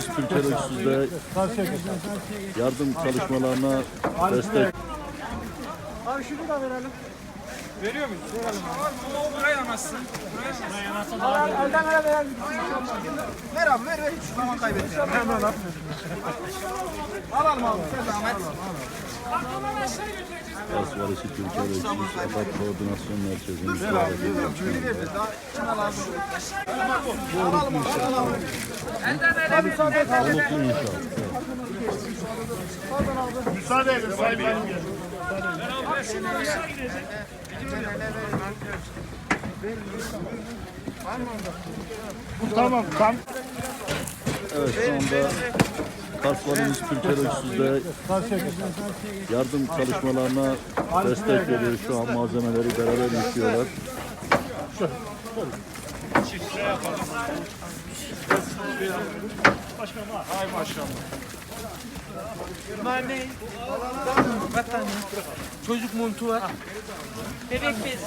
Polis Türkiye Öksüz'de yardım çalışmalarına destek Abi şunu da verelim. Veriyor muyuz? Verelim. Ama o buraya yanaşsın. Buraya yanaşsın. Elden ele verelim. Ver abi ver ver. Hiç zaman kaybetmeyelim. Alalım abi. Sen zahmet. Kars Valisi Türkiye Öksüz Afet Koordinasyon. Daha kime lazım? Oluklu inşaat. Müsaade edin Sayın Valim gelin. Tamam, tam Evet şu anda Kars Valimiz Öksüz'de yardım çalışmalarına destek veriyor. Şu an malzemeleri beraber yüklüyorlar. Bunlar ne? Battaniye. Çocuk montu var. Bebek bezi.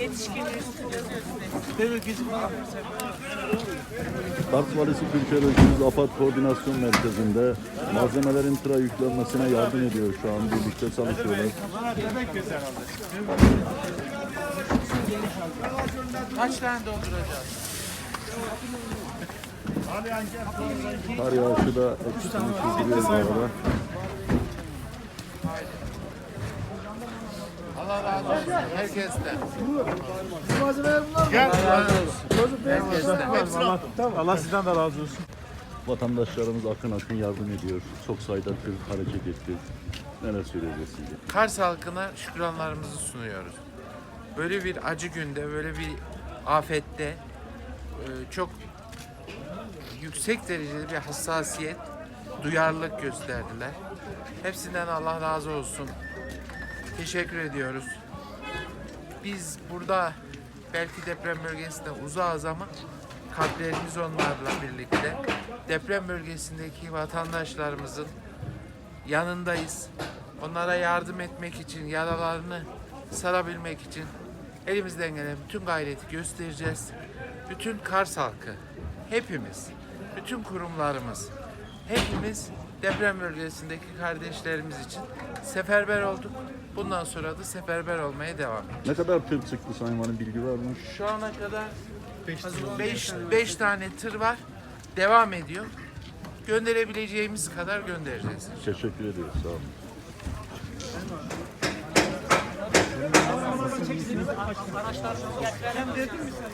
Yetişkin. Kars Valisi Türkiye Öksüz Afet Koordinasyon Merkezi'nde malzemelerin tıra yüklenmesine yardım ediyor şu an. Birlikte çalışıyorlar. Kaç tane dolduracağız? Kar yağışı da eksikliğini sürdürüyor bu arada. Allah razı olsun herkesten. gel. Herkesten. Allah sizden de razı olsun. Vatandaşlarımız akın akın yardım ediyor. Çok sayıda tır hareket etti. Neler söyleyeceksiniz? Kars halkına şükranlarımızı sunuyoruz. Böyle bir acı günde, böyle bir afette e, çok yüksek derecede bir hassasiyet, duyarlılık gösterdiler. Hepsinden Allah razı olsun. Teşekkür ediyoruz. Biz burada belki deprem bölgesinde uzağız ama kalplerimiz onlarla birlikte. Deprem bölgesindeki vatandaşlarımızın yanındayız. Onlara yardım etmek için, yaralarını sarabilmek için elimizden gelen bütün gayreti göstereceğiz. Bütün Kars halkı, hepimiz, bütün kurumlarımız, hepimiz deprem bölgesindeki kardeşlerimiz için seferber olduk. Bundan sonra da seferber olmaya devam edeceğiz. Ne kadar tır çıktı Sayın Valim bilgi var mı? Şu ana kadar 5 tane tır var. Devam ediyor. Gönderebileceğimiz kadar göndereceğiz. Teşekkür ediyoruz. Sağ olun. Araçlar hem dedin mi sen?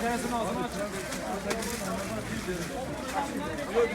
Tersin ağzını aç. Yok,